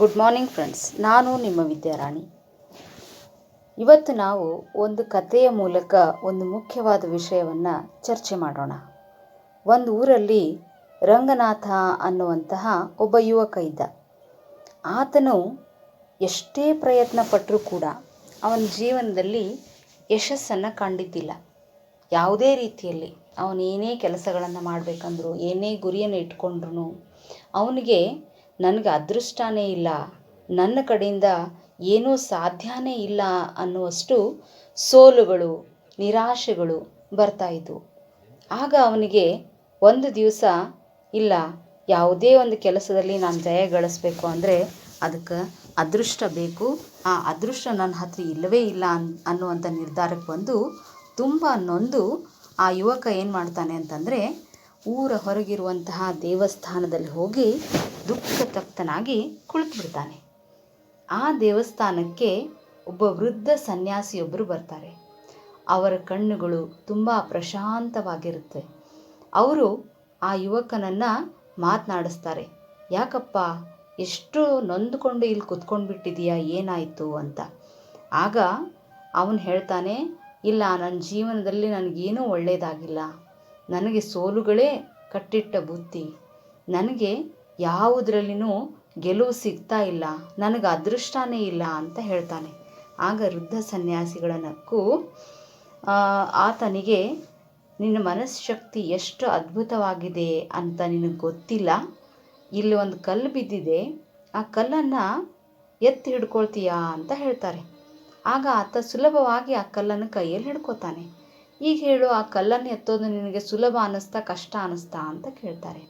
Good morning friends ನಾನು ನಿಮ್ಮ ವಿದ್ಯಾರಾಣಿ. ಇವತ್ತು ನಾವು ಒಂದು ಕಥೆಯ ಮೂಲಕ ಒಂದು ಮುಖ್ಯವಾದ ವಿಷಯವನ್ನು ಚರ್ಚೆ ಮಾಡೋಣ. ಒಂದು ಊರಲ್ಲಿ ರಂಗನಾಥ ಅನ್ನುವಂತಹ ಒಬ್ಬ ಯುವಕ ಇದ್ದ. ಆತನು ಎಷ್ಟೇ ಪ್ರಯತ್ನ ಪಟ್ಟರೂ ಕೂಡ ಅವನ ಜೀವನದಲ್ಲಿ ಯಶಸ್ಸನ್ನು ಕಂಡಿದ್ದಿಲ್ಲ. ಯಾವುದೇ ರೀತಿಯಲ್ಲಿ ಅವನು ಏನೇ ಕೆಲಸಗಳನ್ನು ಮಾಡಬೇಕಂದ್ರು, ಏನೇ ಗುರಿಯನ್ನು ಇಟ್ಕೊಂಡ್ರು ಅವನಿಗೆ ನನಗೆ ಅದೃಷ್ಟನೇ ಇಲ್ಲ. ನನ್ನ ಕಡೆಯಿಂದ ಏನೂ ಸಾಧ್ಯನೇ ಇಲ್ಲ ಅನ್ನುವಷ್ಟು ಸೋಲುಗಳು, ನಿರಾಶೆಗಳು ಬರ್ತಾಯಿದ್ವು ಆಗ ಅವನಿಗೆ ಒಂದು ದಿವಸ, ಇಲ್ಲ, ಯಾವುದೇ ಒಂದು ಕೆಲಸದಲ್ಲಿ ನಾನು ಜಯ ಗಳಿಸ್ಬೇಕು ಅಂದರೆ ಅದಕ್ಕೆ ಅದೃಷ್ಟ ಬೇಕು. ಆ ಅದೃಷ್ಟ ನನ್ನ ಹತ್ರ ಇಲ್ಲವೇ ಇಲ್ಲ ಅನ್ ಅನ್ನುವಂಥ ನಿರ್ಧಾರಕ್ಕೆ ಬಂದು ತುಂಬ ನೊಂದು ಆ ಯುವಕ ಏನು ಮಾಡ್ತಾನೆ ಅಂತಂದರೆ ಊರ ಹೊರಗಿರುವಂತಹ ದೇವಸ್ಥಾನದಲ್ಲಿ ಹೋಗಿ ದುಃಖ ತಪ್ತನಾಗಿ ಕುಳಿತುಬಿಡ್ತಾನೆ. ಆ ದೇವಸ್ಥಾನಕ್ಕೆ ಒಬ್ಬ ವೃದ್ಧ ಸನ್ಯಾಸಿಯೊಬ್ಬರು ಬರ್ತಾರೆ. ಅವರ ಕಣ್ಣುಗಳು ತುಂಬ ಪ್ರಶಾಂತವಾಗಿರುತ್ತೆ. ಅವರು ಆ ಯುವಕನನ್ನು ಮಾತನಾಡಿಸ್ತಾರೆ. ಯಾಕಪ್ಪ, ಎಷ್ಟು ನೊಂದುಕೊಂಡು ಇಲ್ಲಿ ಕುತ್ಕೊಂಡು ಬಿಟ್ಟಿದೀಯಾ ಏನಾಯಿತು ಅಂತ. ಆಗ ಅವನು ಹೇಳ್ತಾನೆ, ಇಲ್ಲ, ನನ್ನ ಜೀವನದಲ್ಲಿ ನನಗೇನೂ ಒಳ್ಳೆಯದಾಗಿಲ್ಲ ನನಗೆ ಸೋಲುಗಳೇ ಕಟ್ಟಿಟ್ಟ ಬುತ್ತಿ ನನಗೆ ಯಾವುದರಲ್ಲಿನೂ ಗೆಲುವು ಸಿಗ್ತಾ ಇಲ್ಲ, ನನಗೆ ಅದೃಷ್ಟನೇ ಇಲ್ಲ ಅಂತ ಹೇಳ್ತಾನೆ. ಆಗ ವೃದ್ಧ ಸನ್ಯಾಸಿಗಳ ನಕ್ಕು ಆತನಿಗೆ, ನಿನ್ನ ಮನಃಶಕ್ತಿ ಎಷ್ಟು ಅದ್ಭುತವಾಗಿದೆ ಅಂತ ನಿನಗೆ ಗೊತ್ತಿಲ್ಲ? ಇಲ್ಲಿ ಒಂದು ಕಲ್ಲು ಬಿದ್ದಿದೆ, ಆ ಕಲ್ಲನ್ನು ಎತ್ತಿ ಹಿಡ್ಕೊಳ್ತೀಯಾ ಅಂತ ಹೇಳ್ತಾರೆ. ಆಗ ಆತ ಸುಲಭವಾಗಿ ಆ ಕಲ್ಲನ್ನು ಕೈಯಲ್ಲಿ ಹಿಡ್ಕೋತಾನೆ. ಈಗ ಹೇಳು, ಆ ಕಲ್ಲನ್ನು ಎತ್ತೋದು ನಿನಗೆ ಸುಲಭ ಅನ್ನಿಸ್ತಾ, ಕಷ್ಟ ಅನ್ನಿಸ್ತಾ ಅಂತ ಕೇಳ್ತಾರೆ.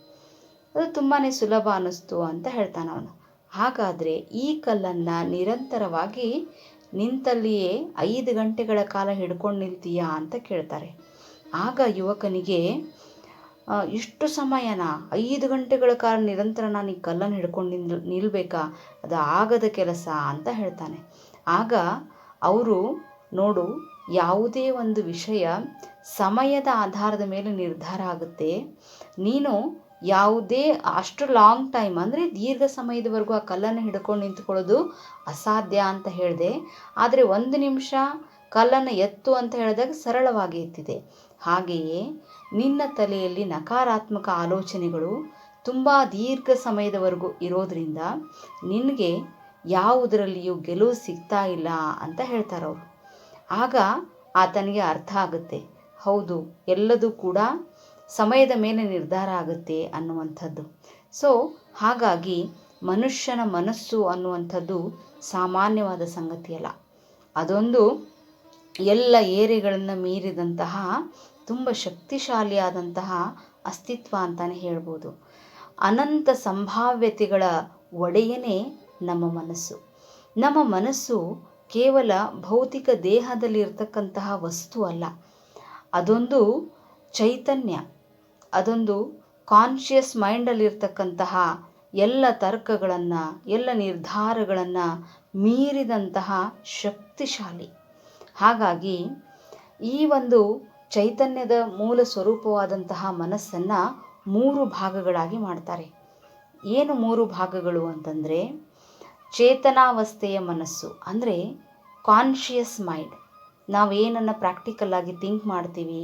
ಅದು ತುಂಬಾ ಸುಲಭ ಅನ್ನಿಸ್ತು ಅಂತ ಹೇಳ್ತಾನೆ ಅವನು. ಹಾಗಾದರೆ ಈ ಕಲ್ಲನ್ನು ನಿರಂತರವಾಗಿ ನಿಂತಲ್ಲಿಯೇ ಐದು ಗಂಟೆಗಳ ಕಾಲ ಹಿಡ್ಕೊಂಡು ನಿಲ್ತೀಯಾ ಅಂತ ಕೇಳ್ತಾರೆ. ಆಗ ಯುವಕನಿಗೆ ಇಷ್ಟು ಸಮಯನ? ಐದು ಗಂಟೆಗಳ ಕಾಲ ನಿರಂತರ ನಾನು ಈ ಕಲ್ಲನ್ನು ಹಿಡ್ಕೊಂಡು ನಿಲ್ ನಿಲ್ಲಬೇಕಾ ಅದು ಆಗದ ಕೆಲಸ ಅಂತ ಹೇಳ್ತಾನೆ. ಆಗ ಅವರು, ನೋಡು ಯಾವುದೇ ಒಂದು ವಿಷಯ ಸಮಯದ ಆಧಾರದ ಮೇಲೆ ನಿರ್ಧಾರ ಆಗುತ್ತೆ. ನೀನು ಯಾವುದೇ ಅಷ್ಟು ಲಾಂಗ್ ಟೈಮ್ ಅಂದರೆ ದೀರ್ಘ ಸಮಯದವರೆಗೂ ಆ ಕಲ್ಲನ್ನು ಹಿಡ್ಕೊಂಡು ನಿಂತ್ಕೊಳ್ಳೋದು ಅಸಾಧ್ಯ ಅಂತ ಹೇಳಿದೆ. ಆದರೆ ಒಂದು ನಿಮಿಷ ಕಲ್ಲನ್ನು ಎತ್ತು ಅಂತ ಹೇಳಿದಾಗ ಸರಳವಾಗಿ ಎತ್ತಿದೆ. ಹಾಗೆಯೇ ನಿನ್ನ ತಲೆಯಲ್ಲಿ ನಕಾರಾತ್ಮಕ ಆಲೋಚನೆಗಳು ತುಂಬ ದೀರ್ಘ ಸಮಯದವರೆಗೂ ಇರೋದರಿಂದ ನಿನಗೆ ಯಾವುದರಲ್ಲಿಯೂ ಗೆಲುವು ಸಿಗ್ತಾ ಇಲ್ಲ ಅಂತ ಹೇಳ್ತಾರವರು. ಆಗ ಆತನಿಗೆ ಅರ್ಥ ಆಗುತ್ತೆ. ಹೌದು, ಎಲ್ಲದೂ ಕೂಡ ಸಮಯದ ಮೇಲೆ ನಿರ್ಧಾರ ಆಗುತ್ತೆ ಅನ್ನುವಂಥದ್ದು. ಸೊ ಹಾಗಾಗಿ ಮನುಷ್ಯನ ಮನಸ್ಸು ಅನ್ನುವಂಥದ್ದು ಸಾಮಾನ್ಯವಾದ ಸಂಗತಿಯಲ್ಲ ಅದೊಂದು ಎಲ್ಲ ಏರಿಗಳನ್ನು ಮೀರಿದಂತಹ, ತುಂಬ ಶಕ್ತಿಶಾಲಿಯಾದಂತಹ ಅಸ್ತಿತ್ವ ಅಂತಲೇ ಹೇಳ್ಬೋದು. ಅನಂತ ಸಂಭಾವ್ಯತೆಗಳ ಒಡೆಯನೇ ನಮ್ಮ ಮನಸ್ಸು. ನಮ್ಮ ಮನಸ್ಸು ಕೇವಲ ಭೌತಿಕ ದೇಹದಲ್ಲಿರ್ತಕ್ಕಂತಹ ವಸ್ತು ಅಲ್ಲ. ಅದೊಂದು ಚೈತನ್ಯ, ಅದೊಂದು ಕಾನ್ಷಿಯಸ್ ಮೈಂಡಲ್ಲಿರ್ತಕ್ಕಂತಹ ಎಲ್ಲ ತರ್ಕಗಳನ್ನು, ಎಲ್ಲ ನಿರ್ಧಾರಗಳನ್ನು ಮೀರಿದಂತಹ ಶಕ್ತಿಶಾಲಿ. ಹಾಗಾಗಿ ಈ ಒಂದು ಚೈತನ್ಯದ ಮೂಲ ಸ್ವರೂಪವಾದಂತಹ ಮನಸ್ಸನ್ನು ಮೂರು ಭಾಗಗಳಾಗಿ ಮಾಡ್ತಾರೆ. ಏನು ಮೂರು ಭಾಗಗಳು ಅಂತಂದರೆ ಚೇತನಾವಸ್ಥೆಯ ಮನಸ್ಸು, ಅಂದರೆ ಕಾನ್ಷಿಯಸ್ ಮೈಂಡ್ ನಾವೇನನ್ನು ಪ್ರಾಕ್ಟಿಕಲ್ಲಾಗಿ ಥಿಂಕ್ ಮಾಡ್ತೀವಿ,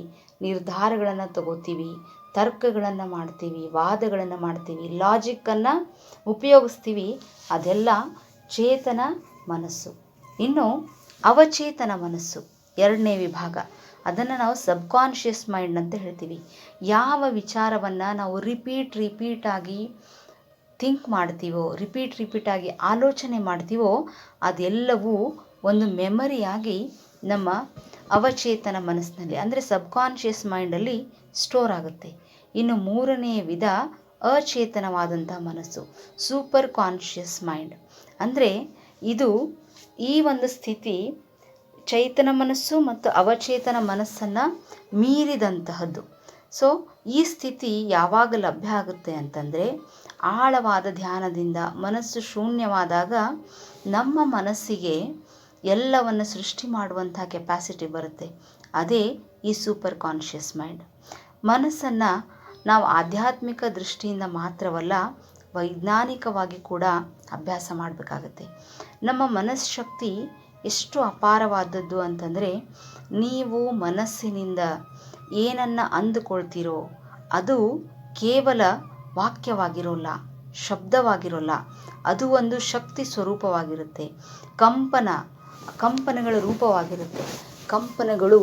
ನಿರ್ಧಾರಗಳನ್ನು ತಗೋತೀವಿ, ತರ್ಕಗಳನ್ನು ಮಾಡ್ತೀವಿ, ವಾದಗಳನ್ನು ಮಾಡ್ತೀವಿ ಲಾಜಿಕ್ಕನ್ನು ಉಪಯೋಗಿಸ್ತೀವಿ, ಅದೆಲ್ಲ ಚೇತನ ಮನಸ್ಸು. ಇನ್ನು ಅವಚೇತನ ಮನಸ್ಸು, ಎರಡನೇ ವಿಭಾಗ. ಅದನ್ನು ನಾವು ಸಬ್ಕಾನ್ಷಿಯಸ್ ಮೈಂಡ್ ಅಂತ ಹೇಳ್ತೀವಿ. ಯಾವ ವಿಚಾರವನ್ನು ನಾವು ರಿಪೀಟ್ ರಿಪೀಟಾಗಿ ಥಿಂಕ್ ಮಾಡ್ತೀವೋ ರಿಪೀಟ್ ರಿಪೀಟಾಗಿ ಆಲೋಚನೆ ಮಾಡ್ತೀವೋ, ಅದೆಲ್ಲವೂ ಒಂದು ಮೆಮರಿಯಾಗಿ ನಮ್ಮ ಅವಚೇತನ ಮನಸ್ಸಿನಲ್ಲಿ, ಅಂದರೆ ಸಬ್ಕಾನ್ಷಿಯಸ್ ಮೈಂಡಲ್ಲಿ ಸ್ಟೋರ್ ಆಗುತ್ತೆ. ಇನ್ನು ಮೂರನೆಯ ವಿಧ ಅಚೇತನವಾದಂಥ ಮನಸ್ಸು ಸೂಪರ್ ಕಾನ್ಷಿಯಸ್ ಮೈಂಡ್ ಅಂದರೆ ಇದು ಈ ಒಂದು ಸ್ಥಿತಿ ಚೈತನ ಮನಸ್ಸು ಮತ್ತು ಅವಚೇತನ ಮನಸ್ಸನ್ನು ಮೀರಿದಂತಹದ್ದು. ಸೊ ಈ ಸ್ಥಿತಿ ಯಾವಾಗ ಲಭ್ಯ ಆಗುತ್ತೆ ಅಂತಂದರೆ ಆಳವಾದ ಧ್ಯಾನದಿಂದ ಮನಸ್ಸು ಶೂನ್ಯವಾದಾಗ ನಮ್ಮ ಮನಸ್ಸಿಗೆ ಎಲ್ಲವನ್ನು ಸೃಷ್ಟಿ ಮಾಡುವಂಥ ಕೆಪಾಸಿಟಿ ಬರುತ್ತೆ. ಅದೇ ಈ ಸೂಪರ್ ಕಾನ್ಷಿಯಸ್ ಮೈಂಡ್ ಮನಸ್ಸನ್ನು ನಾವು ಆಧ್ಯಾತ್ಮಿಕ ದೃಷ್ಟಿಯಿಂದ ಮಾತ್ರವಲ್ಲ, ವೈಜ್ಞಾನಿಕವಾಗಿ ಕೂಡ ಅಭ್ಯಾಸ ಮಾಡಬೇಕಾಗತ್ತೆ. ನಮ್ಮ ಮನಃಶಕ್ತಿ ಎಷ್ಟು ಅಪಾರವಾದದ್ದು ಅಂತಂದರೆ, ನೀವು ಮನಸ್ಸಿನಿಂದ ಏನನ್ನು ಅಂದುಕೊಳ್ತೀರೋ ಅದು ಕೇವಲ ವಾಕ್ಯವಾಗಿರೋಲ್ಲ, ಶಬ್ದವಾಗಿರೋಲ್ಲ, ಅದು ಒಂದು ಶಕ್ತಿ ಸ್ವರೂಪವಾಗಿರುತ್ತೆ. ಕಂಪನ, ಕಂಪನಗಳ ರೂಪವಾಗಿರುತ್ತೆ. ಕಂಪನಗಳು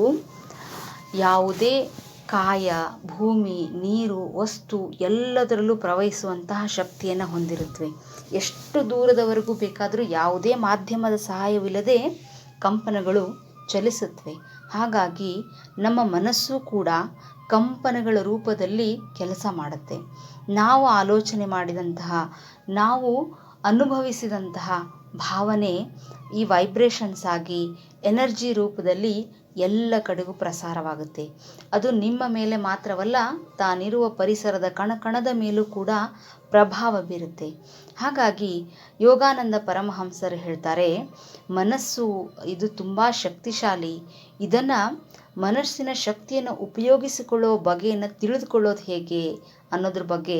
ಯಾವುದೇ ಕಾಯ, ಭೂಮಿ, ನೀರು, ವಸ್ತು ಎಲ್ಲದರಲ್ಲೂ ಪ್ರವಹಿಸುವಂತಹ ಶಕ್ತಿಯನ್ನು ಹೊಂದಿರುತ್ತವೆ. ಎಷ್ಟು ದೂರದವರೆಗೂ ಬೇಕಾದರೂ ಯಾವುದೇ ಮಾಧ್ಯಮದ ಸಹಾಯವಿಲ್ಲದೆ ಕಂಪನಗಳು ಚಲಿಸುತ್ತವೆ. ಹಾಗಾಗಿ ನಮ್ಮ ಮನಸ್ಸು ಕೂಡ ಕಂಪನಗಳ ರೂಪದಲ್ಲಿ ಕೆಲಸ ಮಾಡುತ್ತೆ. ನಾವು ಆಲೋಚನೆ ಮಾಡಿದಂತಹ, ನಾವು ಅನುಭವಿಸಿದಂತಹ ಭಾವನೆ ಈ ವೈಬ್ರೇಷನ್ಸ್ ಆಗಿ ಎನರ್ಜಿ ರೂಪದಲ್ಲಿ ಎಲ್ಲ ಕಡೆಗೂ ಪ್ರಸಾರವಾಗುತ್ತೆ. ಅದು ನಿಮ್ಮ ಮೇಲೆ ಮಾತ್ರವಲ್ಲ, ತಾನಿರುವ ಪರಿಸರದ ಕಣಕಣದ ಮೇಲೂ ಕೂಡ ಪ್ರಭಾವ ಬೀರುತ್ತೆ. ಹಾಗಾಗಿ ಯೋಗಾನಂದ ಪರಮಹಂಸರು ಹೇಳ್ತಾರೆ, ಮನಸ್ಸು ಇದು ತುಂಬ ಶಕ್ತಿಶಾಲಿ. ಇದನ್ನು ಮನಸ್ಸಿನ ಶಕ್ತಿಯನ್ನು ಉಪಯೋಗಿಸಿಕೊಳ್ಳೋ ಬಗೆಯನ್ನು ತಿಳಿದುಕೊಳ್ಳೋದು ಹೇಗೆ? ಅನ್ನೋದ್ರ ಬಗ್ಗೆ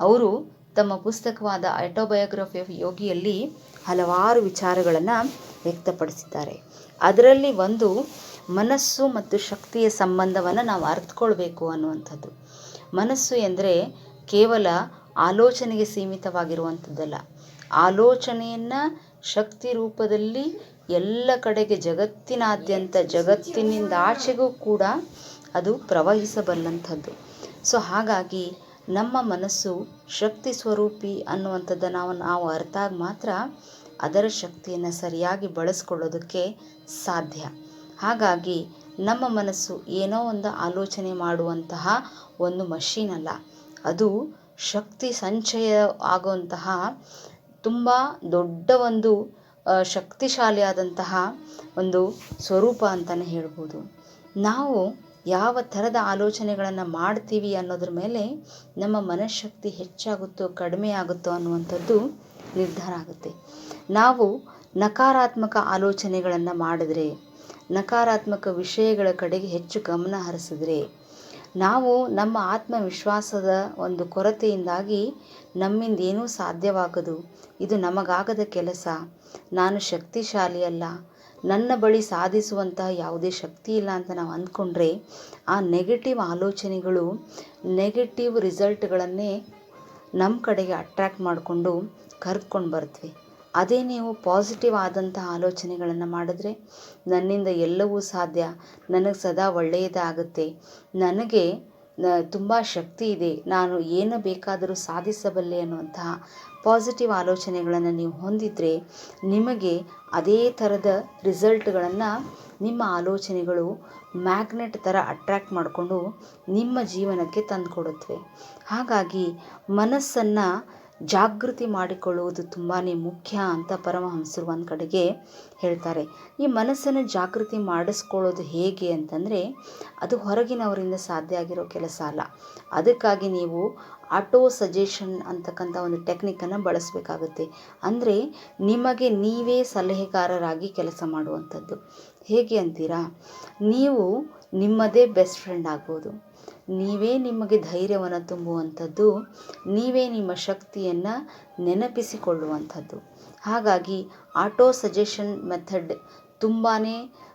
ಅವರು ತಮ್ಮ ಪುಸ್ತಕವಾದ ಆಟೋಬಯೋಗ್ರಫಿ ಆಫ್ ಯೋಗಿಯಲ್ಲಿ ಹಲವಾರು ವಿಚಾರಗಳನ್ನು ವ್ಯಕ್ತಪಡಿಸಿದ್ದಾರೆ. ಅದರಲ್ಲಿ ಒಂದು, ಮನಸ್ಸು ಮತ್ತು ಶಕ್ತಿಯ ಸಂಬಂಧವನ್ನು ನಾವು ಅರ್ಥಕೊಳ್ಬೇಕು ಅನ್ನುವಂಥದ್ದು. ಮನಸ್ಸು ಎಂದರೆ ಕೇವಲ ಆಲೋಚನೆಗೆ ಸೀಮಿತವಾಗಿರುವಂಥದ್ದಲ್ಲ. ಆಲೋಚನೆಯನ್ನು ಶಕ್ತಿ ರೂಪದಲ್ಲಿ ಎಲ್ಲ ಕಡೆಗೆ ಜಗತ್ತಿನಾದ್ಯಂತ, ಜಗತ್ತಿನಿಂದ ಆಚೆಗೂ ಕೂಡ ಅದು ಪ್ರವಹಿಸಬಲ್ಲಂಥದ್ದು. ಸೊ ಹಾಗಾಗಿ ನಮ್ಮ ಮನಸ್ಸು ಶಕ್ತಿ ಸ್ವರೂಪಿ ಅನ್ನುವಂಥದ್ದು ನಾವು ನಾವು ಆಗಿ ಮಾತ್ರ ಅದರ ಶಕ್ತಿಯನ್ನು ಸರಿಯಾಗಿ ಬಳಸ್ಕೊಳ್ಳೋದಕ್ಕೆ ಸಾಧ್ಯ. ಹಾಗಾಗಿ ನಮ್ಮ ಮನಸ್ಸು ಏನೋ ಒಂದು ಆಲೋಚನೆ ಮಾಡುವಂತಹ ಒಂದು ಮಷೀನ್ ಅಲ್ಲ. ಅದು ಶಕ್ತಿ ಸಂಚಯ ಆಗುವಂತಹ ತುಂಬ ದೊಡ್ಡ ಒಂದು ಶಕ್ತಿಶಾಲಿಯಾದಂತಹ ಒಂದು ಸ್ವರೂಪ ಅಂತಲೇ ಹೇಳ್ಬೋದು. ನಾವು ಯಾವ ಥರದ ಆಲೋಚನೆಗಳನ್ನು ಮಾಡ್ತೀವಿ ಅನ್ನೋದ್ರ ಮೇಲೆ ನಮ್ಮ ಮನಃಶಕ್ತಿ ಹೆಚ್ಚಾಗುತ್ತೋ, ಕಡಿಮೆ ಆಗುತ್ತೋ ಅನ್ನುವಂಥದ್ದು ನಿರ್ಧಾರ ಆಗುತ್ತೆ. ನಾವು ನಕಾರಾತ್ಮಕ ಆಲೋಚನೆಗಳನ್ನು ಮಾಡಿದ್ರೆ, ನಕಾರಾತ್ಮಕ ವಿಷಯಗಳ ಕಡೆಗೆ ಹೆಚ್ಚು ಗಮನ ಹರಿಸಿದ್ರೆ, ನಾವು ನಮ್ಮ ಆತ್ಮವಿಶ್ವಾಸದ ಒಂದು ಕೊರತೆಯಿಂದಾಗಿ ನಮ್ಮಿಂದ ಏನೂ ಸಾಧ್ಯವಾಗದು. ಇದು ನಮಗಾಗದ ಕೆಲಸ. ನಾನು ಶಕ್ತಿಶಾಲಿ ಅಲ್ಲ ನನ್ನ ಬಳಿ ಸಾಧಿಸುವಂತಹ ಯಾವುದೇ ಶಕ್ತಿ ಇಲ್ಲ ಅಂತ ನಾವು ಅಂದ್ಕೊಂಡ್ರೆ ಆ ನೆಗೆಟಿವ್ ಆಲೋಚನೆಗಳು ನೆಗೆಟಿವ್ ರಿಸಲ್ಟ್ಗಳನ್ನೇ ನಮ್ಮ ಕಡೆಗೆ ಅಟ್ರ್ಯಾಕ್ಟ್ ಮಾಡಿಕೊಂಡು ಕರ್ಕೊಂಡು ಬರ್ತೀವಿ. ಅದೇ ನೀವು ಪಾಸಿಟಿವ್ ಆದಂತಹ ಆಲೋಚನೆಗಳನ್ನು ಮಾಡಿದ್ರೆ ನನ್ನಿಂದ ಎಲ್ಲವೂ ಸಾಧ್ಯ. ನನಗೆ ಸದಾ ಒಳ್ಳೆಯದಾಗುತ್ತೆ ನನಗೆ ತುಂಬ ಶಕ್ತಿ ಇದೆ. ನಾನು ಏನು ಬೇಕಾದರೂ ಸಾಧಿಸಬಲ್ಲೆ ಅನ್ನುವಂತಹ ಪಾಸಿಟಿವ್ ಆಲೋಚನೆಗಳನ್ನು ನೀವು ಹೊಂದಿದರೆ ನಿಮಗೆ ಅದೇ ಥರದ ರಿಸಲ್ಟ್ಗಳನ್ನು ನಿಮ್ಮ ಆಲೋಚನೆಗಳು ಮ್ಯಾಗ್ನೆಟ್ ಥರ ಅಟ್ರ್ಯಾಕ್ಟ್ ಮಾಡಿಕೊಂಡು ನಿಮ್ಮ ಜೀವನಕ್ಕೆ ತಂದುಕೊಡುತ್ತವೆ. ಹಾಗಾಗಿ ಮನಸ್ಸನ್ನು ಜಾಗೃತಿ ಮಾಡಿಕೊಳ್ಳುವುದು ತುಂಬಾ ಮುಖ್ಯ ಅಂತ ಪರಮಹಂಸರು ಒಂದು ಕಡೆಗೆ ಹೇಳ್ತಾರೆ. ಈ ಮನಸ್ಸನ್ನು ಜಾಗೃತಿ ಮಾಡಿಸ್ಕೊಳ್ಳೋದು ಹೇಗೆ ಅಂತಂದರೆ, ಅದು ಹೊರಗಿನವರಿಂದ ಸಾಧ್ಯ ಆಗಿರೋ ಕೆಲಸ ಅಲ್ಲ. ಅದಕ್ಕಾಗಿ ನೀವು ಆಟೋ ಸಜೆಷನ್ ಅಂತಕ್ಕಂಥ ಒಂದು ಟೆಕ್ನಿಕನ್ನು ಬಳಸಬೇಕಾಗುತ್ತೆ. ಅಂದರೆ ನಿಮಗೆ ನೀವೇ ಸಲಹೆಗಾರರಾಗಿ ಕೆಲಸ ಮಾಡುವಂಥದ್ದು. ಹೇಗೆ ಅಂತೀರಾ? ನೀವು ನಿಮ್ಮದೇ ಬೆಸ್ಟ್ ಫ್ರೆಂಡ್ ಆಗ್ಬೋದು. ನೀವೇ ನಿಮಗೆ ಧೈರ್ಯವನ್ನು ತುಂಬುವಂಥದ್ದು, ನೀವೇ ನಿಮ್ಮ ಶಕ್ತಿಯನ್ನು ನೆನಪಿಸಿಕೊಳ್ಳುವಂಥದ್ದು. ಹಾಗಾಗಿ ಆಟೋ ಸಜೆಷನ್ ಮೆಥಡ್ ತುಂಬಾ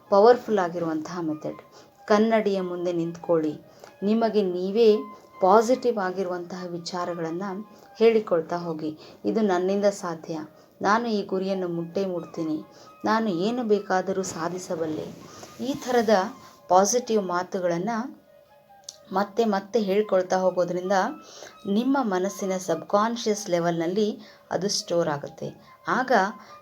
ಪವರ್ಫುಲ್ ಆಗಿರುವಂತಹ ಮೆಥಡ್. ಕನ್ನಡಿಯ ಮುಂದೆ ನಿಂತ್ಕೊಳ್ಳಿ. ನಿಮಗೆ ನೀವೇ ಪಾಸಿಟಿವ್ ಆಗಿರುವಂತಹ ವಿಚಾರಗಳನ್ನು ಹೇಳಿಕೊಳ್ತಾ ಹೋಗಿ. ಇದು ನನ್ನಿಂದ ಸಾಧ್ಯ. ನಾನು ಈ ಗುರಿಯನ್ನು ಮುಟ್ಟೇ ಮುಡ್ತೀನಿ ನಾನು ಏನು ಬೇಕಾದರೂ ಸಾಧಿಸಬಲ್ಲೆ. ಈ ಥರದ ಪಾಸಿಟಿವ್ ಮಾತುಗಳನ್ನು ಮತ್ತೆ ಮತ್ತೆ ಹೇಳ್ಕೊಳ್ತಾ ಹೋಗೋದ್ರಿಂದ ನಿಮ್ಮ ಮನಸ್ಸಿನ ಸಬ್ಕಾನ್ಷಿಯಸ್ ಲೆವೆಲ್ನಲ್ಲಿ ಅದು ಸ್ಟೋರ್ ಆಗುತ್ತೆ. ಆಗ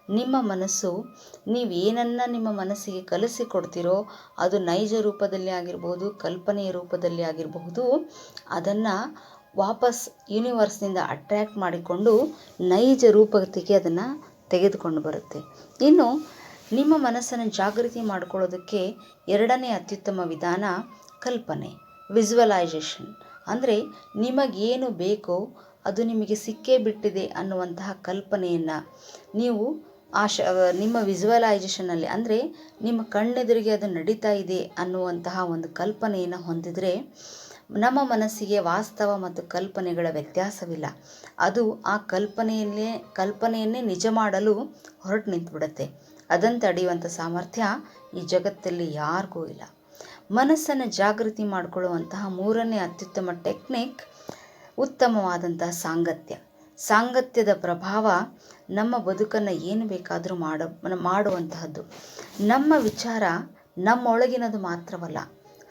ನಿಮ್ಮ ಮನಸ್ಸು ನೀವು ಏನನ್ನು ನಿಮ್ಮ ಮನಸ್ಸಿಗೆ ಕಲಿಸಿಕೊಡ್ತೀರೋ ಅದು ನೈಜ ರೂಪದಲ್ಲಿ ಆಗಿರ್ಬೋದು, ಕಲ್ಪನೆಯ ರೂಪದಲ್ಲಿ ಆಗಿರಬಹುದು, ಅದನ್ನು ವಾಪಸ್ ಯೂನಿವರ್ಸ್ನಿಂದ ಅಟ್ರ್ಯಾಕ್ಟ್ ಮಾಡಿಕೊಂಡು ನೈಜ ರೂಪಕ್ಕೆ ಅದನ್ನು ತೆಗೆದುಕೊಂಡು ಬರುತ್ತೆ. ಇನ್ನು ನಿಮ್ಮ ಮನಸ್ಸನ್ನು ಜಾಗೃತಿ ಮಾಡಿಕೊಳ್ಳೋದಕ್ಕೆ ಎರಡನೇ ಅತ್ಯುತ್ತಮ ವಿಧಾನ ಕಲ್ಪನೆ. ವಿಜುವಲೈಜೇಷನ್ ಅಂದರೆ ನಿಮಗೇನು ಬೇಕೋ ಅದು ನಿಮಗೆ ಸಿಕ್ಕೇ ಬಿಟ್ಟಿದೆ ಅನ್ನುವಂತಹ ಕಲ್ಪನೆಯನ್ನು ನೀವು ಆ ಶ ನಿಮ್ಮ ವಿಜುವಲೈಸೇಷನಲ್ಲಿ ಅಂದರೆ ನಿಮ್ಮ ಕಣ್ಣೆದುರಿಗೆ ಅದು ನಡೀತಾ ಇದೆ ಅನ್ನುವಂತಹ ಒಂದು ಕಲ್ಪನೆಯನ್ನು ಹೊಂದಿದರೆ ನಮ್ಮ ಮನಸ್ಸಿಗೆ ವಾಸ್ತವ ಮತ್ತು ಕಲ್ಪನೆಗಳ ವ್ಯತ್ಯಾಸವಿಲ್ಲ. ಅದು ಆ ಕಲ್ಪನೆಯಲ್ಲೇ ಕಲ್ಪನೆಯನ್ನೇ ನಿಜ ಮಾಡಲು ಹೊರಟು ನಿಂತುಬಿಡುತ್ತೆ. ಅದನ್ನು ತಡೆಯುವಂಥ ಸಾಮರ್ಥ್ಯ ಈ ಜಗತ್ತಲ್ಲಿ ಯಾರಿಗೂ ಇಲ್ಲ. ಮನಸ್ಸನ್ನು ಜಾಗೃತಿ ಮಾಡಿಕೊಳ್ಳುವಂತಹ ಮೂರನೇ ಅತ್ಯುತ್ತಮ ಟೆಕ್ನಿಕ್ ಉತ್ತಮವಾದಂತಹ ಸಾಂಗತ್ಯ. ಸಾಂಗತ್ಯದ ಪ್ರಭಾವ ನಮ್ಮ ಬದುಕನ್ನು ಏನು ಬೇಕಾದರೂ ಮಾಡ ಮಾಡುವಂತಹದ್ದು. ನಮ್ಮ ವಿಚಾರ ನಮ್ಮೊಳಗಿನದು ಮಾತ್ರವಲ್ಲ,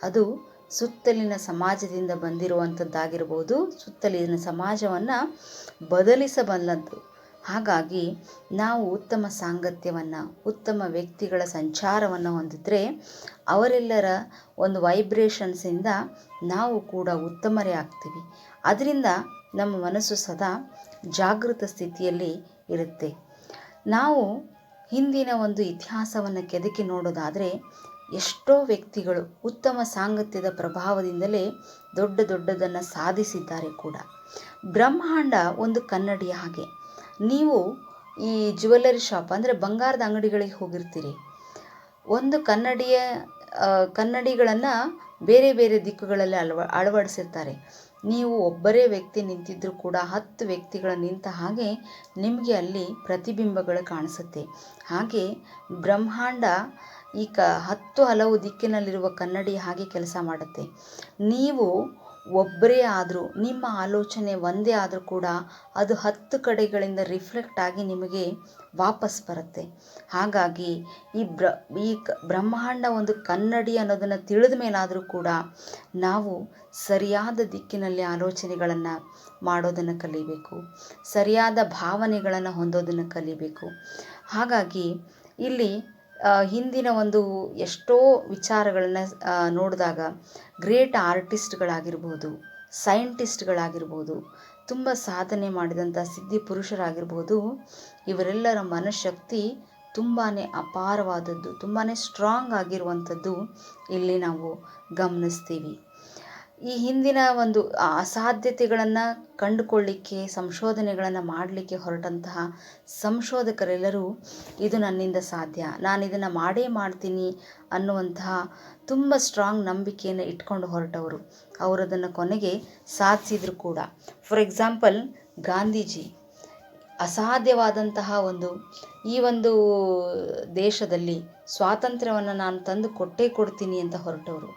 ಅದು ಸುತ್ತಲಿನ ಸಮಾಜದಿಂದ ಬಂದಿರುವಂಥದ್ದಾಗಿರ್ಬೋದು ಸುತ್ತಲಿನ ಸಮಾಜವನ್ನು ಬದಲಿಸಬಲ್ಲದ್ದು. ಹಾಗಾಗಿ ನಾವು ಉತ್ತಮ ಸಾಂಗತ್ಯವನ್ನು, ಉತ್ತಮ ವ್ಯಕ್ತಿಗಳ ಸಂಚಾರವನ್ನು ಹೊಂದಿದ್ರೆ ಅವರೆಲ್ಲರ ಒಂದು ವೈಬ್ರೇಷನ್ಸಿಂದ ನಾವು ಕೂಡ ಉತ್ತಮರೇ ಆಗ್ತೀವಿ. ಅದರಿಂದ ನಮ್ಮ ಮನಸ್ಸು ಸದಾ ಜಾಗೃತ ಸ್ಥಿತಿಯಲ್ಲಿ ಇರುತ್ತೆ. ನಾವು ಹಿಂದಿನ ಒಂದು ಇತಿಹಾಸವನ್ನು ಕೆದಕಿ ನೋಡೋದಾದರೆ ಎಷ್ಟೋ ವ್ಯಕ್ತಿಗಳು ಉತ್ತಮ ಸಾಂಗತ್ಯದ ಪ್ರಭಾವದಿಂದಲೇ ದೊಡ್ಡ ದೊಡ್ಡದನ್ನು ಸಾಧಿಸಿದ್ದಾರೆ ಕೂಡ. ಬ್ರಹ್ಮಾಂಡ ಒಂದು ಕನ್ನಡಿಯ ಹಾಗೆ. ನೀವು ಈ ಜ್ಯುವೆಲ್ಲರಿ ಶಾಪ್ ಅಂದರೆ ಬಂಗಾರದ ಅಂಗಡಿಗಳಿಗೆ ಹೋಗಿರ್ತೀರಿ. ಒಂದು ಕನ್ನಡಿಯ ಕನ್ನಡಿಗಳನ್ನು ಬೇರೆ ಬೇರೆ ದಿಕ್ಕುಗಳಲ್ಲಿ ಅಳವ, ಅಳವಡಿಸಿರ್ತಾರೆ. ನೀವು ಒಬ್ಬರೇ ವ್ಯಕ್ತಿ ನಿಂತಿದ್ದರೂ ಕೂಡ ಹತ್ತು ವ್ಯಕ್ತಿಗಳು ನಿಂತ ಹಾಗೆ ನಿಮಗೆ ಅಲ್ಲಿ ಪ್ರತಿಬಿಂಬಗಳು ಕಾಣಿಸುತ್ತೆ. ಹಾಗೆ ಬ್ರಹ್ಮಾಂಡ ಈ ಕ, ಹತ್ತು ಹಲವು ದಿಕ್ಕಿನಲ್ಲಿರುವ ಕನ್ನಡಿ ಹಾಗೆ ಕೆಲಸ ಮಾಡುತ್ತೆ. ನೀವು ಒಬ್ಬರೇ ಆದರೂ, ನಿಮ್ಮ ಆಲೋಚನೆ ಒಂದೇ ಆದರೂ ಕೂಡ ಅದು ಹತ್ತು ಕಡೆಗಳಿಂದ ರಿಫ್ಲೆಕ್ಟ್ ಆಗಿ ನಿಮಗೆ ವಾಪಸ್ ಬರುತ್ತೆ. ಹಾಗಾಗಿ ಈ ಬ್ರ, ಈ ಕ, ಬ್ರಹ್ಮಾಂಡ ಒಂದು ಕನ್ನಡಿ ಅನ್ನೋದನ್ನು ತಿಳಿದ ಮೇಲಾದರೂ ಕೂಡ ನಾವು ಸರಿಯಾದ ದಿಕ್ಕಿನಲ್ಲಿ ಆಲೋಚನೆಗಳನ್ನು ಮಾಡೋದನ್ನು ಕಲಿಬೇಕು. ಸರಿಯಾದ ಭಾವನೆಗಳನ್ನು ಹೊಂದೋದನ್ನು ಕಲಿಬೇಕು. ಹಾಗಾಗಿ ಇಲ್ಲಿ ಹಿಂದಿನ ಒಂದು ಎಷ್ಟೋ ವಿಚಾರಗಳನ್ನು ನೋಡಿದಾಗ ಗ್ರೇಟ್ ಆರ್ಟಿಸ್ಟ್ಗಳಾಗಿರ್ಬೋದು, ಸೈಂಟಿಸ್ಟ್ಗಳಾಗಿರ್ಬೋದು, ತುಂಬ ಸಾಧನೆ ಮಾಡಿದಂಥ ಸಿದ್ಧಿ ಪುರುಷರಾಗಿರ್ಬೋದು, ಇವರೆಲ್ಲರ ಮನಃಶಕ್ತಿ ತುಂಬಾ ಅಪಾರವಾದದ್ದು ತುಂಬಾ ಸ್ಟ್ರಾಂಗ್ ಆಗಿರುವಂಥದ್ದು ಇಲ್ಲಿ ನಾವು ಗಮನಿಸ್ತೀವಿ. ಈ ಹಿಂದಿನ ಒಂದು ಅಸಾಧ್ಯತೆಗಳನ್ನು ಕಂಡುಕೊಳ್ಳಿಕ್ಕೆ, ಸಂಶೋಧನೆಗಳನ್ನು ಮಾಡಲಿಕ್ಕೆ ಹೊರಟಂತಹ ಸಂಶೋಧಕರೆಲ್ಲರೂ ಇದು ನನ್ನಿಂದ ಸಾಧ್ಯ. ನಾನು ಇದನ್ನು ಮಾಡೇ ಮಾಡ್ತೀನಿ ಅನ್ನುವಂತಹ ತುಂಬ ಸ್ಟ್ರಾಂಗ್ ನಂಬಿಕೆಯನ್ನು ಇಟ್ಕೊಂಡು ಹೊರಟವರು. ಅವರು ಅದನ್ನು ಕೊನೆಗೆ ಸಾಧಿಸಿದ್ರು ಕೂಡ. ಫಾರ್ ಎಕ್ಸಾಂಪಲ್ ಗಾಂಧೀಜಿ ಅಸಾಧ್ಯವಾದಂತಹ ಒಂದು ಈ ಒಂದು ದೇಶದಲ್ಲಿ ಸ್ವಾತಂತ್ರ್ಯವನ್ನು ನಾನು ತಂದು ಕೊಟ್ಟೇ ಕೊಡ್ತೀನಿ ಅಂತ ಹೊರಟವರು.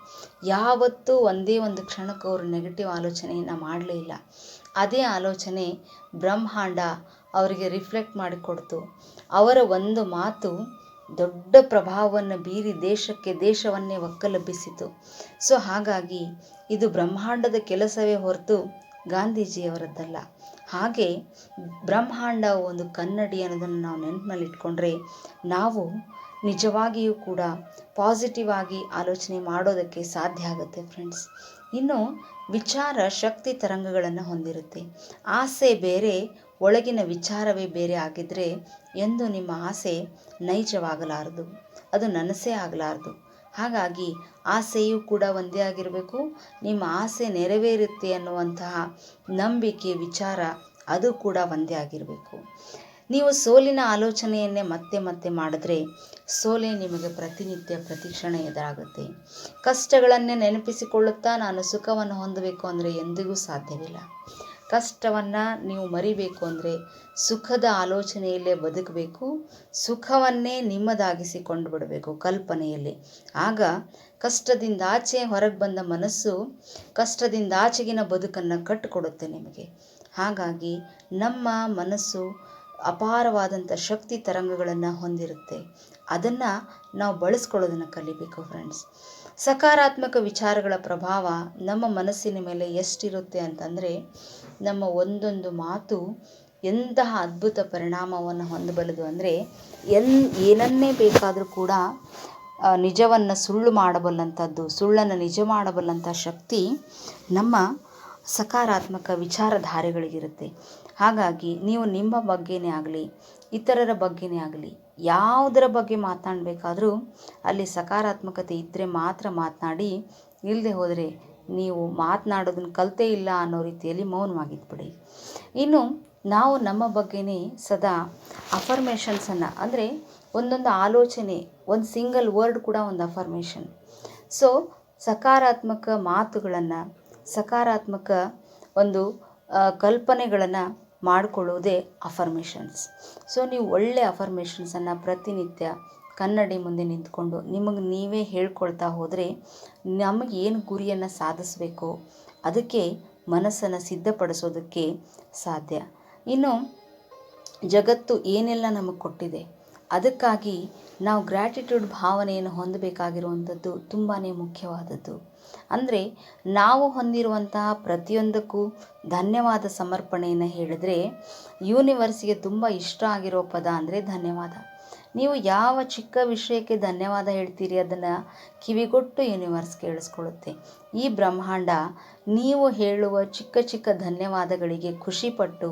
ಯಾವತ್ತೂ ಒಂದೇ ಒಂದು ಕ್ಷಣಕ್ಕೂ ಅವರು ನೆಗೆಟಿವ್ ಆಲೋಚನೆಯನ್ನು ಮಾಡಲೇ ಇಲ್ಲ. ಅದೇ ಆಲೋಚನೆ ಬ್ರಹ್ಮಾಂಡ ಅವರಿಗೆ ರಿಫ್ಲೆಕ್ಟ್ ಮಾಡಿಕೊಡ್ತು ಅವರ ಒಂದು ಮಾತು ದೊಡ್ಡ ಪ್ರಭಾವವನ್ನು ಬೀರಿ ದೇಶಕ್ಕೆ ದೇಶವನ್ನೇ ಒಕ್ಕಲೆಬ್ಬಿಸಿತು. ಸೊ ಹಾಗಾಗಿ ಇದು ಬ್ರಹ್ಮಾಂಡದ ಕೆಲಸವೇ ಹೊರತು ಗಾಂಧೀಜಿಯವರದ್ದಲ್ಲ. ಹಾಗೆ ಬ್ರಹ್ಮಾಂಡ ಒಂದು ಕನ್ನಡಿ ಅನ್ನೋದನ್ನು ನಾವು ನೆನಪಿನಲ್ಲಿ ಇಟ್ಕೊಂಡ್ರೆ ನಾವು ನಿಜವಾಗಿಯೂ ಕೂಡ ಪಾಸಿಟಿವ್ ಆಗಿ ಆಲೋಚನೆ ಮಾಡೋದಕ್ಕೆ ಸಾಧ್ಯ ಆಗುತ್ತೆ ಫ್ರೆಂಡ್ಸ್ ಇನ್ನು ವಿಚಾರ ಶಕ್ತಿ ತರಂಗಗಳನ್ನು ಹೊಂದಿರುತ್ತೆ. ಆಸೆ ಬೇರೆ, ಒಳಗಿನ ವಿಚಾರವೇ ಬೇರೆ ಆಗಿದ್ದರೆ ಎಂದು ನಿಮ್ಮ ಆಸೆ ನೈಜವಾಗಲಾರದು. ಅದು ನನಸೇ ಆಗಲಾರದು. ಹಾಗಾಗಿ ಆಸೆಯೂ ಕೂಡ ಒಂದೇ ಆಗಿರಬೇಕು. ನಿಮ್ಮ ಆಸೆ ನೆರವೇರುತ್ತೆ ಅನ್ನುವಂತಹ ನಂಬಿಕೆ, ವಿಚಾರ ಅದು ಕೂಡ ಒಂದೇ ಆಗಿರಬೇಕು. ನೀವು ಸೋಲಿನ ಆಲೋಚನೆಯನ್ನೇ ಮತ್ತೆ ಮತ್ತೆ ಮಾಡಿದ್ರೆ ಸೋಲೆ ನಿಮಗೆ ಪ್ರತಿನಿತ್ಯ ಪ್ರತಿಕ್ಷಣ ಎದುರಾಗುತ್ತೆ. ಕಷ್ಟಗಳನ್ನೇ ನೆನಪಿಸಿಕೊಳ್ಳುತ್ತಾ ನಾನು ಸುಖವನ್ನು ಹೊಂದಬೇಕು ಅಂದರೆ ಎಂದಿಗೂ ಸಾಧ್ಯವಿಲ್ಲ. ಕಷ್ಟವನ್ನು ನೀವು ಮರಿಬೇಕು ಅಂದರೆ ಸುಖದ ಆಲೋಚನೆಯಲ್ಲೇ ಬದುಕಬೇಕು, ಸುಖವನ್ನೇ ನಿಮ್ಮದಾಗಿಸಿಕೊಂಡು ಬಿಡಬೇಕು ಕಲ್ಪನೆಯಲ್ಲಿ. ಆಗ ಕಷ್ಟದಿಂದ ಆಚೆ ಹೊರಗೆ ಬಂದ ಮನಸ್ಸು ಕಷ್ಟದಿಂದ ಆಚೆಗಿನ ಬದುಕನ್ನು ಕಟ್ಟಿಕೊಡುತ್ತೆ ನಿಮಗೆ. ಹಾಗಾಗಿ ನಮ್ಮ ಮನಸ್ಸು ಅಪಾರವಾದಂಥ ಶಕ್ತಿ ತರಂಗಗಳನ್ನು ಹೊಂದಿರುತ್ತೆ. ಅದನ್ನು ನಾವು ಬಳಸ್ಕೊಳ್ಳೋದನ್ನು ಕಲಿಬೇಕು ಫ್ರೆಂಡ್ಸ್ ಸಕಾರಾತ್ಮಕ ವಿಚಾರಗಳ ಪ್ರಭಾವ ನಮ್ಮ ಮನಸ್ಸಿನ ಮೇಲೆ ಎಷ್ಟಿರುತ್ತೆ ಅಂತಂದರೆ, ನಮ್ಮ ಒಂದೊಂದು ಮಾತು ಎಂತಹ ಅದ್ಭುತ ಪರಿಣಾಮವನ್ನು ಹೊಂದಬಲ್ಲದು ಅಂದರೆ ಎನ್ ಏನನ್ನೇ ಬೇಕಾದರೂ ಕೂಡ ನಿಜವನ್ನು ಸುಳ್ಳು ಮಾಡಬಲ್ಲಂಥದ್ದು, ಸುಳ್ಳನ್ನು ನಿಜ ಮಾಡಬಲ್ಲಂಥ ಶಕ್ತಿ ನಮ್ಮ ಸಕಾರಾತ್ಮಕ ವಿಚಾರಧಾರೆಗಳಿಗಿರುತ್ತೆ. ಹಾಗಾಗಿ ನೀವು ನಿಮ್ಮ ಬಗ್ಗೆನೇ ಆಗಲಿ, ಇತರರ ಬಗ್ಗೆನೇ ಆಗಲಿ, ಯಾವುದರ ಬಗ್ಗೆ ಮಾತನಾಡಬೇಕಾದ್ರೂ ಅಲ್ಲಿ ಸಕಾರಾತ್ಮಕತೆ ಇದ್ದರೆ ಮಾತ್ರ ಮಾತನಾಡಿ ಇಲ್ಲದೆ ಹೋದರೆ ನೀವು ಮಾತನಾಡೋದನ್ನು ಕಲಿತೇ ಇಲ್ಲ ಅನ್ನೋ ರೀತಿಯಲ್ಲಿ ಮೌನವಾಗಿದ್ಬಿಡಿ. ಇನ್ನು ನಾವು ನಮ್ಮ ಬಗ್ಗೆನೇ ಸದಾ ಅಫರ್ಮೇಷನ್ಸನ್ನು ಅಂದರೆ ಒಂದೊಂದು ಆಲೋಚನೆ, ಒಂದು ಸಿಂಗಲ್ ವರ್ಡ್ ಕೂಡ ಒಂದು ಅಫರ್ಮೇಷನ್ ಸೊ ಸಕಾರಾತ್ಮಕ ಮಾತುಗಳನ್ನು, ಸಕಾರಾತ್ಮಕ ಒಂದು ಕಲ್ಪನೆಗಳನ್ನು ಮಾಡಿಕೊಳ್ಳೋದೇ ಅಫರ್ಮೇಷನ್ಸ್ ಸೊ ನೀವು ಒಳ್ಳೆಯ ಅಫರ್ಮೇಷನ್ಸನ್ನು ಪ್ರತಿನಿತ್ಯ ಕನ್ನಡಿ ಮುಂದೆ ನಿಂತ್ಕೊಂಡು ನಿಮಗೆ ನೀವೇ ಹೇಳ್ಕೊಳ್ತಾ ಹೋದರೆ ನಮಗೆ ಏನು ಗುರಿಯನ್ನು ಸಾಧಿಸಬೇಕು, ಅದಕ್ಕೆ ಮನಸ್ಸನ್ನು ಸಿದ್ಧಪಡಿಸೋದಕ್ಕೆ ಸಾಧ್ಯ. ಇನ್ನು ಜಗತ್ತು ಏನೆಲ್ಲ ನಮಗೆ ಕೊಟ್ಟಿದೆ, ಅದಕ್ಕಾಗಿ ನಾವು ಗ್ರ್ಯಾಟಿಟ್ಯೂಡ್ ಭಾವನೆಯನ್ನು ಹೊಂದಬೇಕಾಗಿರುವಂಥದ್ದು ತುಂಬಾ ಮುಖ್ಯವಾದದ್ದು. ಅಂದರೆ ನಾವು ಹೊಂದಿರುವಂತಹ ಪ್ರತಿಯೊಂದಕ್ಕೂ ಧನ್ಯವಾದ ಸಮರ್ಪಣೆಯನ್ನು ಹೇಳಿದ್ರೆ ಯೂನಿವರ್ಸಿಗೆ ತುಂಬ ಇಷ್ಟ ಆಗಿರೋ ಪದ ಅಂದರೆ ಧನ್ಯವಾದ. ನೀವು ಯಾವ ಚಿಕ್ಕ ವಿಷಯಕ್ಕೆ ಧನ್ಯವಾದ ಹೇಳ್ತೀರಿ? ಅದನ್ನು ಕಿವಿಗೊಟ್ಟು ಯೂನಿವರ್ಸ್ ಕೇಳಿಸ್ಕೊಳ್ಳುತ್ತೆ. ಈ ಬ್ರಹ್ಮಾಂಡ ನೀವು ಹೇಳುವ ಚಿಕ್ಕ ಚಿಕ್ಕ ಧನ್ಯವಾದಗಳಿಗೆ ಖುಷಿಪಟ್ಟು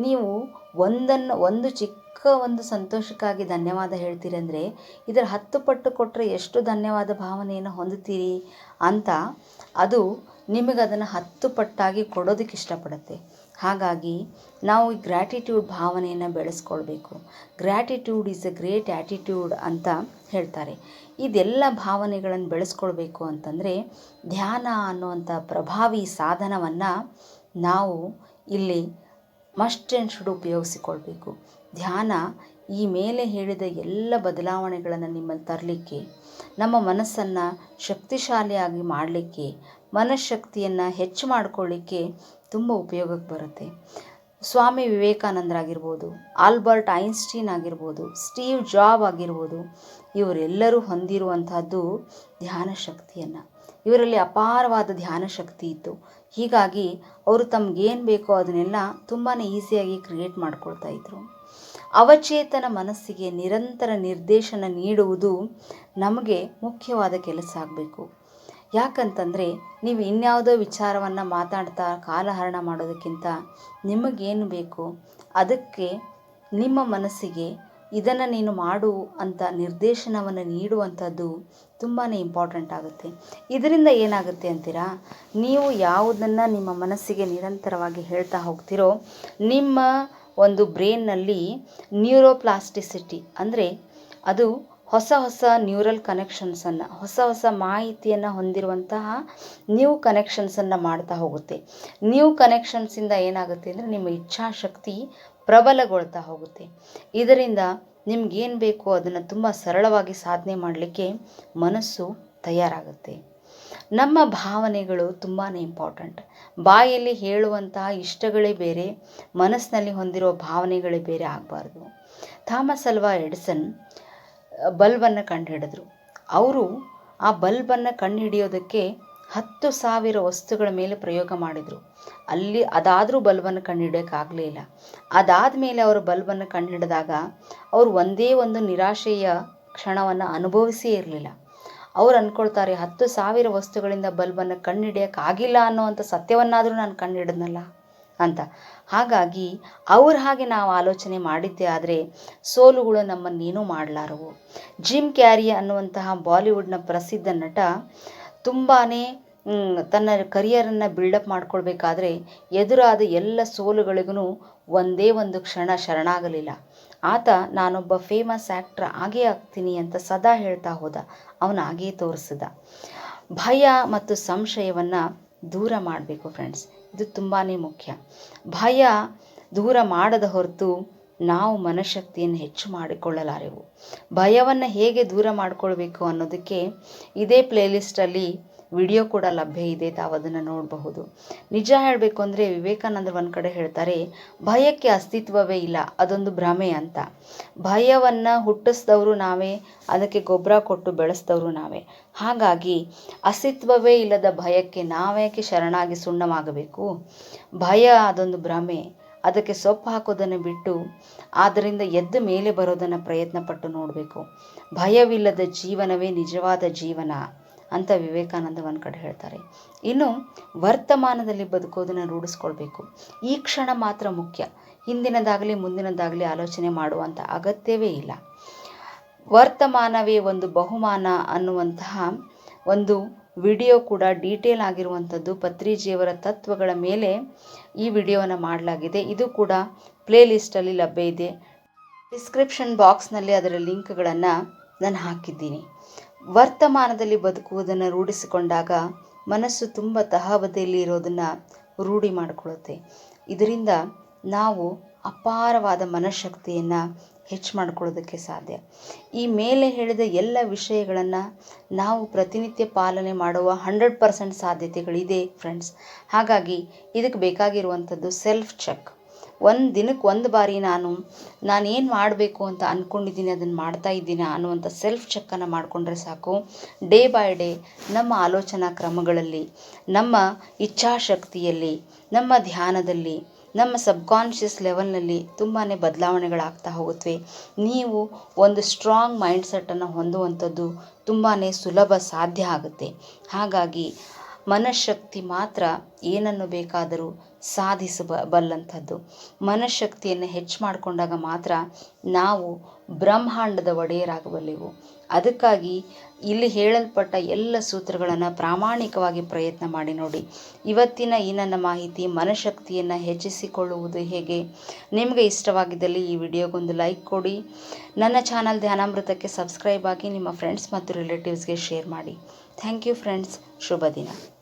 ನೀವು ಒಂದನ್ನು, ಒಂದು ಚಿಕ್ಕ ಒಂದು ಸಂತೋಷಕ್ಕಾಗಿ ಧನ್ಯವಾದ ಹೇಳ್ತೀರಿ ಅಂದರೆ, ಇದರ ಹತ್ತು ಪಟ್ಟು ಕೊಟ್ಟರೆ ಎಷ್ಟು ಧನ್ಯವಾದ ಭಾವನೆಯನ್ನು ಹೊಂದುತ್ತೀರಿ ಅಂತ ಅದು ನಿಮಗೆ ಅದನ್ನು ಹತ್ತು ಪಟ್ಟಾಗಿ ಕೊಡೋದಕ್ಕೆ ಇಷ್ಟಪಡುತ್ತೆ. ಹಾಗಾಗಿ ನಾವು ಈ ಗ್ರ್ಯಾಟಿಟ್ಯೂಡ್ ಭಾವನೆಯನ್ನು ಬೆಳೆಸ್ಕೊಳ್ಬೇಕು. Gratitude is a great attitude ಅಂತ ಹೇಳ್ತಾರೆ. ಇದೆಲ್ಲ ಭಾವನೆಗಳನ್ನು ಬೆಳೆಸ್ಕೊಳ್ಬೇಕು ಅಂತಂದರೆ ಧ್ಯಾನ ಅನ್ನುವಂಥ ಪ್ರಭಾವಿ ಸಾಧನವನ್ನು ನಾವು ಇಲ್ಲಿ ಮಸ್ಟ್ ಆ್ಯಂಡ್ ಶುಡ್ ಉಪಯೋಗಿಸಿಕೊಳ್ಬೇಕು. ಧ್ಯಾನ ಈ ಮೇಲೆ ಹೇಳಿದ ಎಲ್ಲ ಬದಲಾವಣೆಗಳನ್ನು ನಿಮ್ಮಲ್ಲಿ ತರಲಿಕ್ಕೆ, ನಮ್ಮ ಮನಸ್ಸನ್ನು ಶಕ್ತಿಶಾಲಿಯಾಗಿ ಮಾಡಲಿಕ್ಕೆ ಮನಃಶಕ್ತಿಯನ್ನು ಹೆಚ್ಚು ಮಾಡ್ಕೊಳ್ಳಿಕ್ಕೆ ತುಂಬ ಉಪಯೋಗಕ್ಕೆ ಬರುತ್ತೆ. ಸ್ವಾಮಿ ವಿವೇಕಾನಂದರಾಗಿರ್ಬೋದು ಆಲ್ಬರ್ಟ್ ಐನ್ಸ್ಟೀನ್ ಆಗಿರ್ಬೋದು, ಸ್ಟೀವ್ ಜಾಬ್ ಆಗಿರ್ಬೋದು, ಇವರೆಲ್ಲರೂ ಹೊಂದಿರುವಂಥದ್ದು ಧ್ಯಾನ ಶಕ್ತಿಯನ್ನು. ಇವರಲ್ಲಿ ಅಪಾರವಾದ ಧ್ಯಾನ ಶಕ್ತಿ ಇತ್ತು. ಹೀಗಾಗಿ ಅವರು ತಮಗೇನು ಬೇಕೋ ಅದನ್ನೆಲ್ಲ ತುಂಬಾ ಈಸಿಯಾಗಿ ಕ್ರಿಯೇಟ್ ಮಾಡ್ಕೊಳ್ತಾ ಇದ್ರು. ಅವಚೇತನ ಮನಸ್ಸಿಗೆ ನಿರಂತರ ನಿರ್ದೇಶನ ನೀಡುವುದು ನಮಗೆ ಮುಖ್ಯವಾದ ಕೆಲಸ ಆಗಬೇಕು. ಯಾಕಂತಂದರೆ ನೀವು ಇನ್ಯಾವುದೋ ವಿಚಾರವನ್ನು ಮಾತಾಡ್ತಾ ಕಾಲಹರಣ ಮಾಡೋದಕ್ಕಿಂತ ನಿಮಗೇನು ಬೇಕು? ಅದಕ್ಕೆ ನಿಮ್ಮ ಮನಸ್ಸಿಗೆ ಇದನ್ನು ನೀನು ಮಾಡು ಅಂತ ನಿರ್ದೇಶನವನ್ನು ನೀಡುವಂಥದ್ದು ತುಂಬಾ ಇಂಪಾರ್ಟೆಂಟ್ ಆಗುತ್ತೆ. ಇದರಿಂದ ಏನಾಗುತ್ತೆ ಅಂತೀರಾ? ನೀವು ಯಾವುದನ್ನು ನಿಮ್ಮ ಮನಸ್ಸಿಗೆ ನಿರಂತರವಾಗಿ ಹೇಳ್ತಾ ಹೋಗ್ತಿರೋ ನಿಮ್ಮ ಒಂದು ಬ್ರೈನ್ನಲ್ಲಿ ನ್ಯೂರೋಪ್ಲಾಸ್ಟಿಸಿಟಿ ಅಂದರೆ ಅದು ಹೊಸ ಹೊಸ ನ್ಯೂರಲ್ ಕನೆಕ್ಷನ್ಸನ್ನು ಹೊಸ ಹೊಸ ಮಾಹಿತಿಯನ್ನು ಹೊಂದಿರುವಂತಹ ನ್ಯೂ ಕನೆಕ್ಷನ್ಸನ್ನು ಮಾಡ್ತಾ ಹೋಗುತ್ತೆ. ನ್ಯೂ ಕನೆಕ್ಷನ್ಸಿಂದ ಏನಾಗುತ್ತೆ ಅಂದರೆ ನಿಮ್ಮ ಇಚ್ಛಾಶಕ್ತಿ ಪ್ರಬಲಗೊಳ್ತಾ ಹೋಗುತ್ತೆ. ಇದರಿಂದ ನಿಮ್ಗೇನು ಬೇಕೋ ಅದನ್ನು ತುಂಬ ಸರಳವಾಗಿ ಸಾಧನೆ ಮಾಡಲಿಕ್ಕೆ ಮನಸ್ಸು ತಯಾರಾಗುತ್ತೆ. ನಮ್ಮ ಭಾವನೆಗಳು ತುಂಬಾ ಇಂಪಾರ್ಟೆಂಟ್ ಬಾಯಲ್ಲಿ ಹೇಳುವಂತಹ ಇಷ್ಟಗಳೇ ಬೇರೆ, ಮನಸ್ಸಿನಲ್ಲಿ ಹೊಂದಿರುವ ಭಾವನೆಗಳೇ ಬೇರೆ ಆಗಬಾರ್ದು. ಥಾಮಸ್ ಅಲ್ವಾ ಎಡ್ಸನ್ ಬಲ್ಬನ್ನು ಕಂಡುಹಿಡಿದ್ರು. ಅವರು ಆ ಬಲ್ಬನ್ನು ಕಂಡುಹಿಡಿಯೋದಕ್ಕೆ ಹತ್ತು ಸಾವಿರ ವಸ್ತುಗಳ ಮೇಲೆ ಪ್ರಯೋಗ ಮಾಡಿದರು. ಅಲ್ಲಿ ಅದಾದರೂ ಬಲ್ಬನ್ನು ಕಂಡುಹಿಡಿಯೋಕ್ಕಾಗಲಿಲ್ಲ ಅದಾದ ಮೇಲೆ ಅವರು ಬಲ್ಬನ್ನು ಕಂಡುಹಿಡಿದಾಗ ಅವರು ಒಂದೇ ಒಂದು ನಿರಾಶೆಯ ಕ್ಷಣವನ್ನು ಅನುಭವಿಸೇ ಇರಲಿಲ್ಲ. ಅವ್ರು ಅಂದ್ಕೊಳ್ತಾರೆ ಹತ್ತು ಸಾವಿರ ವಸ್ತುಗಳಿಂದ ಬಲ್ಬನ್ನು ಕಂಡುಹಿಡಿಯೋಕ್ಕಾಗಿಲ್ಲ ಅನ್ನೋವಂಥ ಸತ್ಯವನ್ನಾದರೂ ನಾನು ಕಂಡುಹಿಡಿದ್ನಲ್ಲ. ಅಂತ. ಹಾಗಾಗಿ ಅವ್ರ ಹಾಗೆ ನಾವು ಆಲೋಚನೆ ಮಾಡಿದ್ದೆ ಆದರೆ ಸೋಲುಗಳು ನಮ್ಮನ್ನೇನೂ ಮಾಡಲಾರವು. ಜಿಮ್ ಕ್ಯಾರಿ ಅನ್ನುವಂತಹ ಬಾಲಿವುಡ್ನ ಪ್ರಸಿದ್ಧ ನಟ ತುಂಬಾ ತನ್ನ ಕರಿಯರನ್ನು ಬಿಲ್ಡಪ್ ಮಾಡ್ಕೊಳ್ಬೇಕಾದ್ರೆ ಎದುರಾದ ಎಲ್ಲ ಸೋಲುಗಳಿಗೂ ಒಂದೇ ಒಂದು ಕ್ಷಣ ಶರಣಾಗಲಿಲ್ಲ. ಆತ, ನಾನೊಬ್ಬ ಫೇಮಸ್ ಆ್ಯಕ್ಟ್ರ್ ಆಗೇ ಆಗ್ತೀನಿ ಅಂತ ಸದಾ ಹೇಳ್ತಾ ಹೋದ. ಅವನು ಹಾಗೇ ತೋರಿಸಿದ. ಭಯ ಮತ್ತು ಸಂಶಯವನ್ನು ದೂರ ಮಾಡಬೇಕು ಫ್ರೆಂಡ್ಸ್ ಇದು ತುಂಬಾ ಮುಖ್ಯ. ಭಯ ದೂರ ಮಾಡದ ಹೊರತು ನಾವು ಮನಃಶಕ್ತಿಯನ್ನು ಹೆಚ್ಚು ಮಾಡಿಕೊಳ್ಳಲಾರೆವು. ಭಯವನ್ನು ಹೇಗೆ ದೂರ ಮಾಡಿಕೊಳ್ಬೇಕು ಅನ್ನೋದಕ್ಕೆ ಇದೇ ಪ್ಲೇಲಿಸ್ಟಲ್ಲಿ ವಿಡಿಯೋ ಕೂಡ ಲಭ್ಯ ಇದೆ, ತಾವು ಅದನ್ನು ನೋಡಬಹುದು. ನಿಜ ಹೇಳಬೇಕು ಅಂದರೆ ವಿವೇಕಾನಂದರು ಒಂದು ಕಡೆ ಹೇಳ್ತಾರೆ, ಭಯಕ್ಕೆ ಅಸ್ತಿತ್ವವೇ ಇಲ್ಲ, ಅದೊಂದು ಭ್ರಮೆ ಅಂತ. ಭಯವನ್ನು ಹುಟ್ಟಿಸ್ದವರು ನಾವೇ, ಅದಕ್ಕೆ ಗೊಬ್ಬರ ಕೊಟ್ಟು ಬೆಳೆಸ್ದವರು ನಾವೇ. ಹಾಗಾಗಿ, ಅಸ್ತಿತ್ವವೇ ಇಲ್ಲದ ಭಯಕ್ಕೆ ನಾವೇಕೆ ಶರಣಾಗಿ ಸುಣ್ಣವಾಗಬೇಕು? ಭಯ ಅದೊಂದು ಭ್ರಮೆ. ಅದಕ್ಕೆ ಸೊಪ್ಪು ಹಾಕೋದನ್ನು ಬಿಟ್ಟು ಅದರಿಂದ ಎದ್ದು ಮೇಲೆ ಬರೋದನ್ನು ಪ್ರಯತ್ನ ಪಟ್ಟು ನೋಡಬೇಕು. ಭಯವಿಲ್ಲದ ಜೀವನವೇ ನಿಜವಾದ ಜೀವನ. ಅಂತ ವಿವೇಕಾನಂದ ಒಂದು ಕಡೆ ಹೇಳ್ತಾರೆ. ಇನ್ನು ವರ್ತಮಾನದಲ್ಲಿ ಬದುಕೋದನ್ನು ರೂಢಿಸ್ಕೊಳ್ಬೇಕು. ಈ ಕ್ಷಣ ಮಾತ್ರ ಮುಖ್ಯ. ಹಿಂದಿನದಾಗಲಿ, ಮುಂದಿನದಾಗಲಿ ಆಲೋಚನೆ ಮಾಡುವಂಥ ಅಗತ್ಯವೇ ಇಲ್ಲ. ವರ್ತಮಾನವೇ ಒಂದು ಬಹುಮಾನ ಅನ್ನುವಂತಹ ಒಂದು ವಿಡಿಯೋ ಕೂಡ ಡೀಟೇಲ್ ಆಗಿರುವಂಥದ್ದು ಪತ್ರಿಜಿಯವರ ತತ್ವಗಳ ಮೇಲೆ ಈ ವಿಡಿಯೋವನ್ನು ಮಾಡಲಾಗಿದೆ. ಇದು ಕೂಡ ಪ್ಲೇ ಲಿಸ್ಟಲ್ಲಿ ಲಭ್ಯ ಇದೆ. ಡಿಸ್ಕ್ರಿಪ್ಷನ್ ಬಾಕ್ಸ್ನಲ್ಲಿ ಅದರ ಲಿಂಕ್ಗಳನ್ನು ನಾನು ಹಾಕಿದ್ದೀನಿ. ವರ್ತಮಾನದಲ್ಲಿ ಬದುಕುವುದನ್ನು ರೂಢಿಸಿಕೊಂಡಾಗ ಮನಸ್ಸು ತುಂಬ ತಹಬದಿಯಲ್ಲಿ ಇರೋದನ್ನು ರೂಢಿ ಮಾಡಿಕೊಳ್ಳುತ್ತೆ. ಇದರಿಂದ ನಾವು ಅಪಾರವಾದ ಮನಃಶಕ್ತಿಯನ್ನು ಹೆಚ್ಚು ಮಾಡ್ಕೊಳ್ಳೋದಕ್ಕೆ ಸಾಧ್ಯ. ಈ ಮೇಲೆ ಹೇಳಿದ ಎಲ್ಲ ವಿಷಯಗಳನ್ನು ನಾವು ಪ್ರತಿನಿತ್ಯ ಪಾಲನೆ ಮಾಡುವ ಹಂಡ್ರೆಡ್ ಪರ್ಸೆಂಟ್ ಸಾಧ್ಯತೆಗಳಿದೆ ಫ್ರೆಂಡ್ಸ್ ಹಾಗಾಗಿ ಇದಕ್ಕೆ ಬೇಕಾಗಿರುವಂಥದ್ದು ಸೆಲ್ಫ್ ಚೆಕ್ ಒಂದು ದಿನಕ್ಕೆ ಒಂದು ಬಾರಿ ನಾನು ನಾನೇನು ಮಾಡಬೇಕು ಅಂತ ಅಂದ್ಕೊಂಡಿದ್ದೀನಿ ಅದನ್ನು ಮಾಡ್ತಾ ಇದ್ದೀನ ಅನ್ನುವಂಥ ಸೆಲ್ಫ್ ಚೆಕ್ಕನ್ನು ಮಾಡಿಕೊಂಡ್ರೆ ಸಾಕು. ಡೇ ಬೈ ಡೇ ನಮ್ಮ ಆಲೋಚನಾ ಕ್ರಮಗಳಲ್ಲಿ, ನಮ್ಮ ಇಚ್ಛಾಶಕ್ತಿಯಲ್ಲಿ, ನಮ್ಮ ಧ್ಯಾನದಲ್ಲಿ, ನಮ್ಮ ಸಬ್ಕಾನ್ಷಿಯಸ್ ಲೆವೆಲ್ನಲ್ಲಿ ತುಂಬಾ ಬದಲಾವಣೆಗಳಾಗ್ತಾ ಹೋಗುತ್ತವೆ ನೀವು ಒಂದು ಸ್ಟ್ರಾಂಗ್ ಮೈಂಡ್ಸೆಟ್ಟನ್ನು ಹೊಂದುವಂಥದ್ದು ತುಂಬಾ ಸುಲಭ ಸಾಧ್ಯ ಆಗುತ್ತೆ. ಹಾಗಾಗಿ ಮನಃಶಕ್ತಿ ಮಾತ್ರ ಏನನ್ನು ಬೇಕಾದರೂ ಸಾಧಿಸಬ ಬಲ್ಲಂಥದ್ದು. ಮನಃಶಕ್ತಿಯನ್ನು ಹೆಚ್ಚು ಮಾಡಿಕೊಂಡಾಗ ಮಾತ್ರ ನಾವು ಬ್ರಹ್ಮಾಂಡದ ಒಡೆಯರಾಗಬಲ್ಲೆವು. ಅದಕ್ಕಾಗಿ ಇಲ್ಲಿ ಹೇಳಲ್ಪಟ್ಟ ಎಲ್ಲ ಸೂತ್ರಗಳನ್ನು ಪ್ರಾಮಾಣಿಕವಾಗಿ ಪ್ರಯತ್ನ ಮಾಡಿ ನೋಡಿ. ಇವತ್ತಿನ ಈ ನನ್ನ ಮಾಹಿತಿ ಮನಃಶಕ್ತಿಯನ್ನು ಹೆಚ್ಚಿಸಿಕೊಳ್ಳುವುದು ಹೇಗೆ? ನಿಮಗೆ ಇಷ್ಟವಾಗಿದ್ದಲ್ಲಿ ಈ ವಿಡಿಯೋಗೊಂದು ಲೈಕ್ ಕೊಡಿ. ನನ್ನ ಚಾನಲ್ ಧ್ಯಾನಾಮೃತಕ್ಕೆ ಸಬ್ಸ್ಕ್ರೈಬ್ ಆಗಿ ನಿಮ್ಮ ಫ್ರೆಂಡ್ಸ್ ಮತ್ತು ರಿಲೇಟಿವ್ಸ್ಗೆ ಶೇರ್ ಮಾಡಿ. Thank you friends. ಶುಭ ದಿನ.